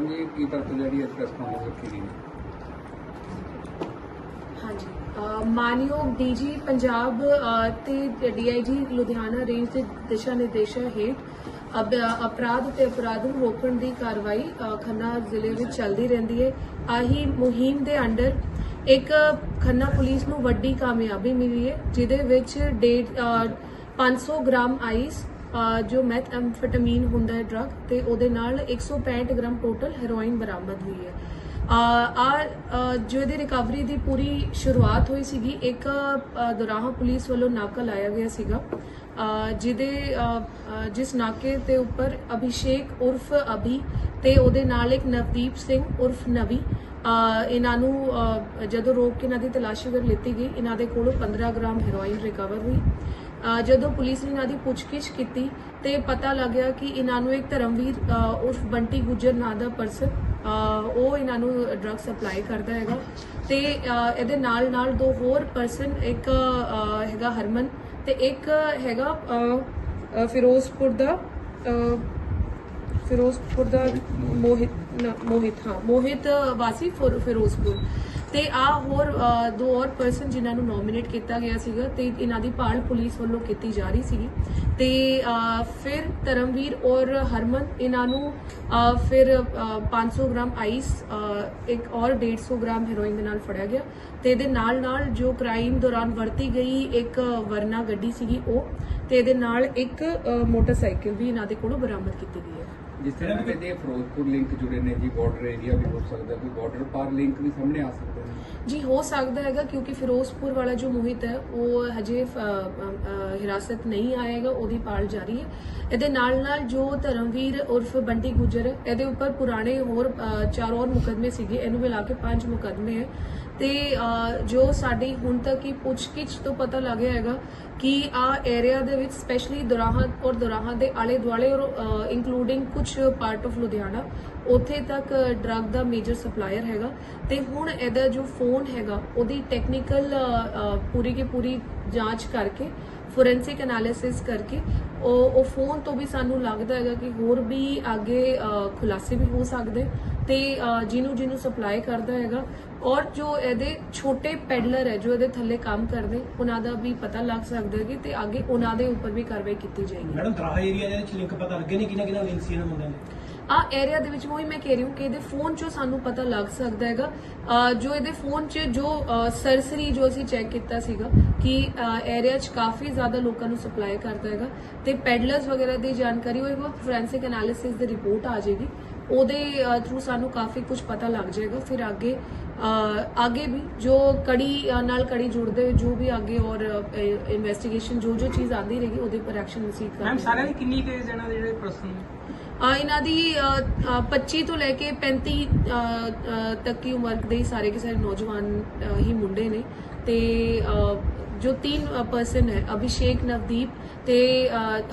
ਜੀ ਕੀ ਤੱਕ ਜਿਹੜੀ ਅੱਜ ਪ੍ਰੈਸ ਕਾਨਫਰੰਸ ਰੱਖੀ ਗਈ ਹਾਂਜੀ ਮਾਨਯੋਗ ਡੀਜੀ ਪੰਜਾਬ ਤੇ ਡੀਆਈਜੀ ਲੁਧਿਆਣਾ ਰੇਂਜ ਦੇ ਦਿਸ਼ਾ ਨਿਰਦੇਸ਼ਾਂ ਹੇਠ ਅਪਰਾਧ ਤੇ ਅਪਰਾਧ ਨੂੰ ਰੋਕਣ ਦੀ ਕਾਰਵਾਈ ਖੰਨਾ ਜ਼ਿਲ੍ਹੇ ਵਿੱਚ ਚੱਲਦੀ ਰਹਿੰਦੀ ਹੈ। ਆਹੀ ਮੁਹਿੰਮ ਦੇ ਅੰਡਰ ਇੱਕ ਖੰਨਾ ਪੁਲਿਸ ਨੂੰ ਵੱਡੀ ਕਾਮਯਾਬੀ ਮਿਲੀ ਹੈ ਜਿਹਦੇ ਵਿੱਚ ਡੇਢ ਅ, 500 ਗ੍ਰਾਮ ਆਈਸ ਜੋ ਮੈਥਐਮਫੈਟਾਮੀਨ ਹੁੰਦਾ ਹੈ ਡਰੱਗ ਤੇ ਉਹਦੇ ਨਾਲ 165 ਗ੍ਰਾਮ ਟੋਟਲ ਹੈਰੋਇਨ ਬਰਾਮਦ ਹੋਈ ਹੈ। ਆ ਜੋ ਇਹਦੀ ਰਿਕਵਰੀ ਦੀ ਪੂਰੀ ਸ਼ੁਰੂਆਤ ਹੋਈ ਸੀਗੀ, ਇੱਕ ਦੁਰਾਹਾ ਪੁਲਿਸ ਵੱਲੋਂ ਨਾਕਾ ਲਾਇਆ ਗਿਆ ਸੀਗਾ ਜਿਹਦੇ ਜਿਸ ਨਾਕੇ ਦੇ ਉੱਪਰ ਅਭਿਸ਼ੇਕ ਉਰਫ ਅਭੀ ਤੇ ਉਹਦੇ ਨਾਲ ਇੱਕ ਨਵਦੀਪ ਸਿੰਘ ਉਰਫ ਨਵੀ ਇਹਨਾਂ ਨੂੰ ਜਦੋਂ ਰੋਕ ਕੇ ਇਹਨਾਂ ਦੀ ਤਲਾਸ਼ੀ ਕਰ ਲਿੱਤੀ ਗਈ, ਇਹਨਾਂ ਦੇ ਕੋਲੋਂ 15 ਗ੍ਰਾਮ ਹੈਰੋਇਨ ਰਿਕਵਰ ਹੋਈ। ਜਦੋਂ ਪੁਲਿਸ ਨੇ ਇਹਨਾਂ ਦੀ ਪੁੱਛਗਿੱਛ ਕੀਤੀ ਤੇ ਪਤਾ ਲੱਗਿਆ ਕਿ ਇਹਨਾਂ ਨੂੰ ਇੱਕ ਧਰਮਵੀਰ ਉਰਫ ਬੰਟੀ ਗੁੱਜਰ ਨਾਂ ਦਾ ਪਰਸਨ ਉਹ ਇਹਨਾਂ ਨੂੰ ਡਰੱਗ ਸਪਲਾਈ ਕਰਦਾ ਹੈਗਾ। ਤੇ ਇਹਦੇ ਨਾਲ ਨਾਲ ਦੋ ਹੋਰ ਪਰਸਨ ਇੱਕ ਹੈਗਾ ਹਰਮਨ ਤੇ ਇੱਕ ਹੈਗਾ ਫਿਰੋਜ਼ਪੁਰ ਦਾ ਫਿਰੋਜ਼ਪੁਰ ਦਾ ਮੋਹਿਤ ਨਾ, ਮੋਹਿਤ ਹਾਂ ਮੋਹਿਤ ਵਾਸੀ ਫਿਰੋਜ਼ਪੁਰ। ਤੇ ਆ ਹੋਰ ਦੋ ਹੋਰ ਪਰਸਨ ਜਿਨ੍ਹਾਂ ਨੂੰ ਨੋਮੀਨੇਟ ਕੀਤਾ ਗਿਆ ਸੀਗਾ ਤੇ ਇਹਨਾਂ ਦੀ ਭਾਲ ਪੁਲਿਸ ਵੱਲੋਂ ਕੀਤੀ ਜਾ ਰਹੀ ਸੀਗੀ। ਤੇ ਫਿਰ ਧਰਮਵੀਰ ਔਰ ਹਰਮਨ ਇਹਨਾਂ ਨੂੰ ਫਿਰ ਅ, 500 ਗ੍ਰਾਮ ਆਈਸ ਇੱਕ ਔਰ 150 ਗ੍ਰਾਮ ਹੈਰੋਇਨ ਦੇ ਨਾਲ ਫੜਿਆ ਗਿਆ। ਤੇ ਇਹਦੇ ਨਾਲ ਨਾਲ ਜੋ ਕ੍ਰਾਈਮ ਦੌਰਾਨ ਵਰਤੀ ਗਈ ਇੱਕ ਵਰਨਾ ਗੱਡੀ ਸੀਗੀ ਉਹ ਤੇ ਇਹਦੇ ਨਾਲ ਇੱਕ ਮੋਟਰਸਾਈਕਲ ਵੀ ਇਹਨਾਂ ਦੇ ਕੋਲੋਂ ਬਰਾਮਦ ਕੀਤੀ ਗਈ ਹੈ। ਜਿਸ ਤਰ੍ਹਾਂ ਕਹਿੰਦੇ ਫਿਰੋਜ਼ਪੁਰ ਲਿੰਕ ਜੁੜੇ ਨੇ ਜੀ ਬਾਰਡਰ ਏਰੀਆ ਵੀ ਹੋ ਸਕਦਾ ਕੋਈ ਬਾਰਡਰ ਪਾਰ ਲਿੰਕ ਵੀ ਸਾਹਮਣੇ ਆ ਸਕਦੇ ਜੀ ਹੋ ਸਕਦਾ ਹੈਗਾ ਕਿਉਂਕਿ ਫਿਰੋਜ਼ਪੁਰ ਵਾਲਾ ਜੋ ਮੋਹਿਤ ਹੈ ਉਹ ਹਜੇ ਹਿਰਾਸਤ ਨਹੀਂ ਆਏਗਾ ਉਹਦੀ ਪਾਲ ਜਾਰੀ ਹੈ। ਇਹਦੇ ਨਾਲ ਨਾਲ ਜੋ ਧਰਮਵੀਰ ਉਰਫ ਬੰਟੀ ਗੁੱਜਰ ਇਹਦੇ ਉੱਪਰ ਪੁਰਾਣੇ ਹੋਰ ਚਾਰ ਹੋਰ ਮੁਕਦਮੇ ਸੀਗੇ ਇਹਨੂੰ ਮਿਲਾ ਕੇ ਪੰਜ ਮੁਕਦਮੇ ਹੈ। ਤੇ ਜੋ ਸਾਡੀ ਹੁਣ ਤੱਕ ਹੀ ਪੁੱਛਗਿੱਛ ਤੋਂ ਪਤਾ ਲੱਗਿਆ ਹੈਗਾ ਕਿ ਆ ਏਰੀਆ ਦੇ ਵਿੱਚ ਸਪੈਸ਼ਲੀ ਦੁਰਾਹਾ ਔਰ ਦੁਰਾਹਾ ਦੇ ਆਲੇ ਦੁਆਲੇ ਔਰ ਇਨਕਲੂਡਿੰਗ ਕੁਝ ਪਾਰਟ ਆਫ ਲੁਧਿਆਣਾ, ਉੱਥੇ ਤੱਕ ਡਰੱਗ ਦਾ ਮੇਜਰ ਸਪਲਾਇਰ ਹੈਗਾ। ਤੇ ਹੁਣ ਇਹਦਾ ਜੋ ਫੋਨ ਹੈਗਾ, ਉਹਦੀ ਟੈਕਨੀਕਲ ਪੂਰੀ ਕੀ ਪੂਰੀ ਜਾਂਚ ਕਰਕੇ ਫੋਰੈਂਸਿਕ ਐਨਾਲਿਸਿਸ ਕਰਕੇ ਉਹ ਉਹ ਫੋਨ ਤੋਂ ਵੀ ਸਾਨੂੰ ਲੱਗਦਾ ਹੈਗਾ ਕਿ ਹੋਰ ਵੀ ਅੱਗੇ ਖੁਲਾਸੇ ਵੀ ਹੋ ਸਕਦੇ ਤੇ ਜਿਹਨੂੰ ਜਿਹਨੂੰ ਸਪਲਾਈ ਕਰਦਾ ਹੈਗਾ ਔਰ ਜੋ ਇਹਦੇ ਛੋਟੇ ਪੈਡਲਰ ਹੈ, ਜੋ ਇਹਦੇ ਥੱਲੇ ਕੰਮ ਕਰਦੇ, ਉਹਨਾਂ ਦਾ ਵੀ ਪਤਾ ਲੱਗ ਸਕਦਾ ਹੈ ਤੇ ਅੱਗੇ ਉਹਨਾਂ ਦੇ ਉੱਪਰ ਵੀ ਕਾਰਵਾਈ ਕੀਤੀ ਜਾਏਗੀ। ਮੈਡਮ, ਦਰਾਹਾ ਏਰੀਆ ਦੇ ਵਿੱਚ ਲਿੰਕ ਪਤਾ ਲੱਗੇ ਨਹੀਂ ਕਿਹਨਾਂ ਕਿਹਨਾਂ ਲਿੰਕ ਸੀ ਇਹਨਾਂ ਮੁੰਡਿਆਂ ਦੇ? ਆ ਏਰੀਆ ਦੇ ਵਿੱਚ ਉਹੀ ਮੈਂ ਕਹਿ ਰਹੀ ਹਾਂ ਕਿ ਇਹਦੇ ਫੋਨ 'ਚੋਂ ਸਾਨੂੰ ਪਤਾ ਲੱਗ ਸਕਦਾ ਹੈਗਾ। ਜੋ ਇਹਦੇ ਫੋਨ 'ਚ ਜੋ ਸਰਸਰੀ ਜੋ ਅਸੀਂ ਚੈੱਕ ਕੀਤਾ ਸੀਗਾ ਕਿ ਏਰੀਆ 'ਚ ਕਾਫੀ ਜ਼ਿਆਦਾ ਲੋਕਾਂ ਨੂੰ ਸਪਲਾਈ ਕਰਦਾ ਹੈਗਾ। ਤੇ ਪੈਡਲਰਸ ਵਗੈਰਾ ਦੀ ਜਾਣਕਾਰੀ ਉਹ ਵਕਤ ਫੋਰੈਂਸਿਕ ਐਨਾਲਿਸਿਸ ਦੀ ਰਿਪੋਰਟ ਆ ਜਾਏਗੀ। ਉਹਦੇ ਥਰੂ ਸਾਨੂੰ ਕਾਫੀ ਕੁਝ ਪਤਾ ਲੱਗ ਜਾਏਗਾ। ਫਿਰ ਅੱਗੇ ਅੱਗੇ ਵੀ ਜੋ ਕੜੀ ਨਾਲ ਕੜੀ ਜੁੜਦੇ ਜੋ ਵੀ ਅੱਗੇ ਔਰ ਇਨਵੈਸਟੀਗੇਸ਼ਨ ਜੋ ਜੋ ਚੀਜ਼ ਆਂਦੀ ਰਹੇਗੀ ਉਹਦੇ ਪਰ ਐਕਸ਼ਨ ਅਸੀਂ ਕਰਾਂਗੇ ਮੈਮ ਸਾਰਿਆਂ ਦੀ ਕਿੰਨੀ ਕੇਸ ਦੇ ਜਿਹੜੇ ਪਰਸਨ ਆ ਇਹਨਾਂ ਦੀ ਅ, ਅ, 25 ਤੋਂ ਲੈ ਕੇ 35 ਅ, ਅ, ਤੱਕ ਦੀ ਉਮਰ ਦੇ ਸਾਰੇ ਕੇ ਸਾਰੇ ਨੌਜਵਾਨ ਹੀ ਮੁੰਡੇ ਨੇ। ਤੇ ਜੋ ਤਿੰਨ ਪਰਸਨ ਹੈ, ਅਭਿਸ਼ੇਕ, ਨਵਦੀਪ ਤੇ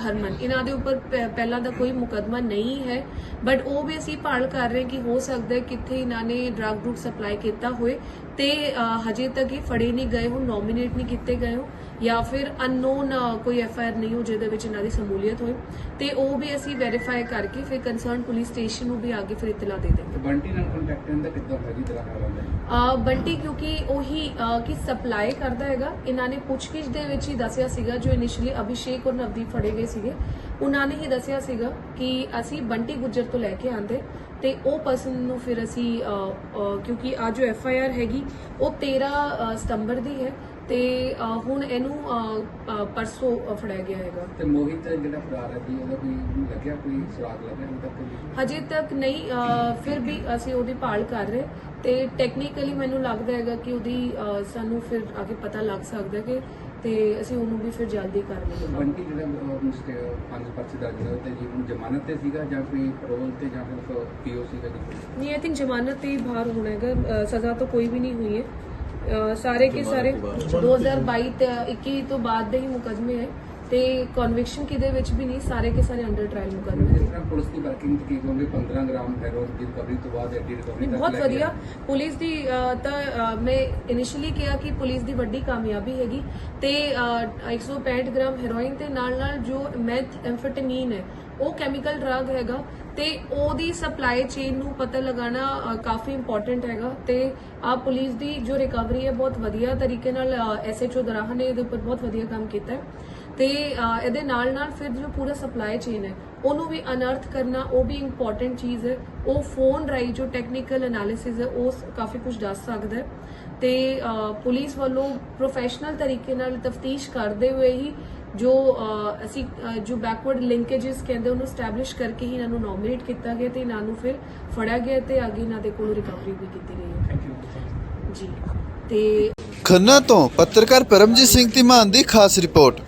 ਹਰਮਨ, ਇਹਨਾਂ ਦੇ ਉੱਪਰ ਪ- ਪਹਿਲਾਂ ਦਾ ਕੋਈ ਮੁਕਦਮਾ ਨਹੀਂ ਹੈ ਬਟ ਉਹ ਵੀ ਅਸੀਂ ਭਾਲ ਕਰ ਰਹੇ ਕਿ ਹੋ ਸਕਦਾ ਹੈ ਕਿੱਥੇ ਇਹਨਾਂ ਨੇ ਡਰੱਗ ਗਰੁੱਪ ਸਪਲਾਈ ਕੀਤਾ ਹੋਏ ਤੇ ਹਜੇ ਤੱਕ ਇਹ ਫੜੇ ਨਹੀਂ ਗਏ ਹੋ ਨੋਮੀਨੇਟ ਨਹੀਂ ਕੀਤੇ ਗਏ ਹੋ ਜਾਂ ਫਿਰ ਅਨਨੋਨ ਕੋਈ ਐਫ ਆਈ ਆਰ ਨਹੀਂ ਹੋ ਜਿਹਦੇ ਵਿੱਚ ਇਹਨਾਂ ਦੀ ਸਮੂਲੀਅਤ ਹੋਏ। ਤੇ ਉਹ ਵੀ ਅਸੀਂ ਵੈਰੀਫਾਈ ਕਰਕੇ ਫਿਰ ਕੰਸਰਨ ਪੁਲਿਸ ਸਟੇਸ਼ਨ ਨੂੰ ਵੀ ਅੱਗੇ ਫਿਰ ਇਤਲਾ ਦੇ ਦੇਵਾਂਗੇ ਬੰਟੀ ਨਾਲ ਕੰਟੈਕਟ ਕਰਨ ਦਾ ਕਿੱਦਾਂ ਹੋਇਆ ਜੀ ਅ, ਬੰਟੀ ਕਿਉਂਕਿ ਉਹੀ ਕਿ ਸਪਲਾਈ ਕਰਦਾ ਹੈਗਾ। ਇਹਨਾਂ ਨੇ ਪੁੱਛਗਿੱਛ ਦੇ ਵਿੱਚ ਹੀ ਦੱਸਿਆ ਸੀਗਾ ਜੋ ਇਨੀਸ਼ੀਅਲੀ ਅਭਿਸ਼ੇਕ ਔਰ ਨਵਦੀਪ ਫੜੇ ਗਏ ਸੀਗੇ। ਉਹਨਾਂ ਨੇ ਹੀ ਦੱਸਿਆ ਸੀਗਾ ਕਿ ਅਸੀਂ ਬੰਟੀ ਗੁੱਜਰ ਤੋਂ ਲੈ ਕੇ ਆਂਦੇ ਤੇ ਉਹ ਪਰਸਨ ਨੂੰ ਫਿਰ ਅਸੀਂ ਕਿਉਂਕਿ ਆ ਜੋ ਐਫ ਆਈ ਆਰ ਹੈਗੀ, ਉਹ 13 ਸਤੰਬਰ ਦੀ ਹੈ। ਤੇ ਹੁਣ ਇਹਨੂੰ ਪਰਸੋਂ ਅ, ਫੜਿਆ ਗਿਆ ਹੈਗਾ। ਤੇ ਮੋਹਿਤ ਜਿਹੜਾ ਫਰਾਰ ਹੈ ਜੀ ਉਹਦਾ ਕੋਈ ਲੱਗਿਆ ਕੋਈ ਸੁਰਾਗ ਲੱਗਿਆ ਹੁਣ ਤੱਕ ਹਜੇ ਤੱਕ ਨਹੀਂ ਫਿਰ ਵੀ ਅਸੀਂ ਉਹਦੀ ਭਾਲ ਕਰ ਰਹੇ। ਤੇ ਟੈਕਨੀਕਲੀ ਮੈਨੂੰ ਲੱਗਦਾ ਹੈਗਾ ਕਿ ਉਹਦੀ ਸਾਨੂੰ ਫਿਰ ਅੱਗੇ ਪਤਾ ਲੱਗ ਸਕਦਾ ਕਿ ਤੇ ਅਸੀਂ ਉਹਨੂੰ ਵੀ ਫਿਰ ਜਲਦੀ ਕਰ ਲਵਾਂਗੇ ਬੰਟੀ ਜਿਹੜਾ ਪੰਜ ਪਰਚੇ ਦਰਜ ਹੋਏ ਤੇ ਜੀ ਹੁਣ ਜ਼ਮਾਨਤ ਤੇ ਸੀਗਾ ਜਾਂ ਕੋਈ ਪੈਰੋਲ ਤੇ ਜਾਂ ਫਿਰ ਪੀਓ ਸੀਗਾ ਜੀ ਕੋਈ? ਨਹੀਂ ਆਈ ਥਿੰਕ ਜ਼ਮਾਨਤ ਤੇ ਹੀ ਬਾਹਰ ਹੋਣਾ ਹੈਗਾ। ਸਜ਼ਾ ਤਾਂ ਕੋਈ ਵੀ ਨਹੀਂ ਹੋਈ ਹੈ। ਸਾਰੇ ਕੇ ਸਾਰੇ 2022 ਤੇ 21 ਤੋਂ ਬਾਅਦ ਦੇ ਹੀ ਮੁਕਦਮੇ ਹੈ ਤੇ ਕਨਵਿਕਸ਼ਨ ਕਿਦੇ ਵਿੱਚ ਵੀ ਨਹੀਂ ਸਾਰੇ ਕੇ ਸਾਰੇ ਅੰਡਰ ਟ੍ਰਾਇਲ ਮੁਕੱਦਮੇ ਜਿਸ ਤਰ੍ਹਾਂ ਪੁਲਿਸ ਦੀ ਵਰਕਿੰਗ ਕੀ ਕਹੋਗੇ 15 ਗ੍ਰਾਮ ਹੈਰੋਨ ਦੀ ਰਿਕਵਰੀ ਤੋਂ ਬਾਅਦ ਐਡੀ ਰਿਕਵਰੀ ਤੱਕ ਬਹੁਤ ਵਧੀਆ। ਪੁਲਿਸ ਦੀ ਤਾਂ ਮੈਂ ਇਨੀਸ਼ੀਅਲੀ ਕਿਹਾ ਕਿ ਪੁਲਿਸ ਦੀ ਵੱਡੀ ਕਾਮਯਾਬੀ ਹੈਗੀ ਤੇ ਅਹ, 165 ਗ੍ਰਾਮ ਹੈਰੋਇਨ ਤੇ ਨਾਲ ਨਾਲ ਜੋ ਮੈਥ ਐਮਫੈਟਾਮੀਨ ਹੈ ਉਹ ਕੈਮੀਕਲ ਡਰਗ ਹੈਗਾ ਤੇ ਉਹਦੀ ਸਪਲਾਈ ਚੇਨ ਨੂੰ ਪਤਾ ਲਗਾਉਣਾ ਕਾਫੀ ਇੰਪੋਰਟੈਂਟ ਹੈਗਾ ਤੇ ਆ ਪੁਲਿਸ ਦੀ ਜੋ ਰਿਕਵਰੀ ਹੈ ਬਹੁਤ ਵਧੀਆ ਤਰੀਕੇ ਨਾਲ ਐਸਐਚਓ ਦਰਾਹਾ ਨੇ ਇਹਦੇ ਉੱਪਰ ਬਹੁਤ ਵਧੀਆ ਕੰਮ ਕੀਤਾ ਹੈ। ਤੇ ਇਹਦੇ ਨਾਲ ਨਾਲ ਫਿਰ ਜੋ ਪੂਰਾ ਸਪਲਾਈ ਚੇਨ ਹੈ, ਉਹਨੂੰ ਵੀ ਅਨਰਥ ਕਰਨਾ ਉਹ ਵੀ ਇੰਪੋਰਟੈਂਟ ਚੀਜ਼ ਹੈ। ਉਹ ਫੋਨ ਰਾਈ ਜੋ ਟੈਕਨੀਕਲ ਐਨਾਲਿਸਿਸ ਹੈ, ਉਹ ਕਾਫੀ ਕੁਝ ਦੱਸ ਸਕਦਾ ਹੈ। ਤੇ ਪੁਲਿਸ ਵੱਲੋਂ ਪ੍ਰੋਫੈਸ਼ਨਲ ਤਰੀਕੇ ਨਾਲ ਤਫਤੀਸ਼ ਕਰਦੇ ਹੋਏ ਹੀ ਜੋ ਅਸੀਂ ਜੋ ਬੈਕਵਰਡ ਲਿੰਕੇजेस ਕਹਿੰਦੇ ਉਹਨੂੰ ਸਟੈਬਲਿਸ਼ ਕਰਕੇ ਹੀ ਇਹਨਾਂ ਨੂੰ ਨੋਮੀਨੇਟ ਕੀਤਾ ਗਿਆ ਤੇ ਇਹਨਾਂ ਨੂੰ ਫਿਰ ਫੜਿਆ ਗਿਆ ਤੇ ਅੱਗੇ ਇਹਨਾਂ ਦੇ ਕੋਲ ਰਿਕਵਰੀ ਵੀ ਕੀਤੀ ਗਈ ਹੈ। ਥੈਂਕ ਯੂ ਜੀ। ਤੇ ਖੰਨਾ ਤੋਂ ਪੱਤਰਕਾਰ ਪਰਮਜੀਤ ਸਿੰਘ ਧੀਮਾਨ ਦੀ ਖਾਸ ਰਿਪੋਰਟ।